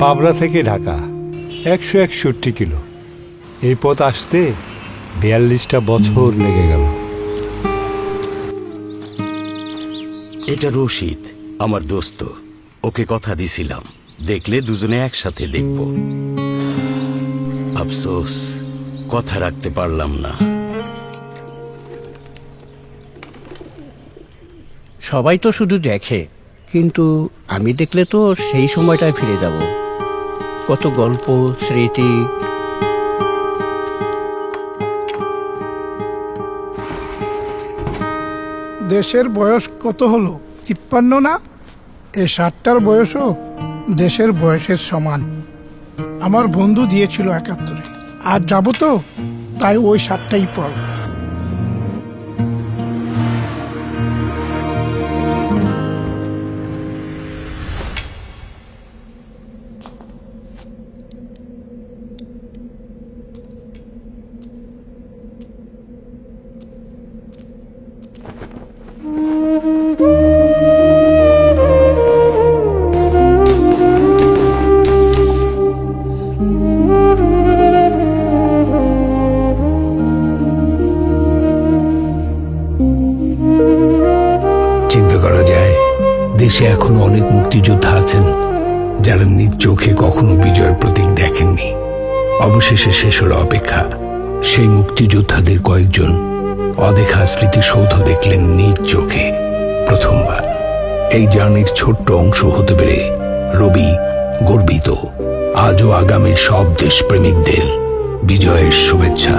পাবনা থেকে ঢাকা একশো একষট্টি কিলো। এই পথ আসতে বিয়াল্লিশটা বছর লেগে গেল। এটা রশিদ আমার দোস্ত। ওকে কথা দিছিলাম দেখলে দুজনে একসাথে দেখব। আফসোস কথা রাখতে পারলাম না। সবাই তো শুধু দেখে কিন্তু আমি দেখলে তো সেই সময়টায় ফিরে যাব। কত গল্প, স্মৃতি। দেশের বয়স কত হলো? তিপ্পান্ন না? এ ষাটটার বয়সও দেশের বয়সের সমান। আমার বন্ধু দিয়েছিল একাত্তরে। আর যাব তো? তাই ওই ষাটটাই পড়। দেশে এখনও অনেক মুক্তিযোদ্ধা আছেন, যারা নিজ চোখে কখনো বিজয়ের প্রতীক দেখেননি। অবশেষে শেষ হলো অপেক্ষা। সেই মুক্তিযোদ্ধাদের কয়েকজন অদেখা স্মৃতিসৌধ দেখলেন নিজ চোখে প্রথমবার। এই জার্নির ছোট্ট অংশ হতে পেরে রবি গর্বিত। আজও আগামীর সব দেশপ্রেমিকদের বিজয়ের শুভেচ্ছা।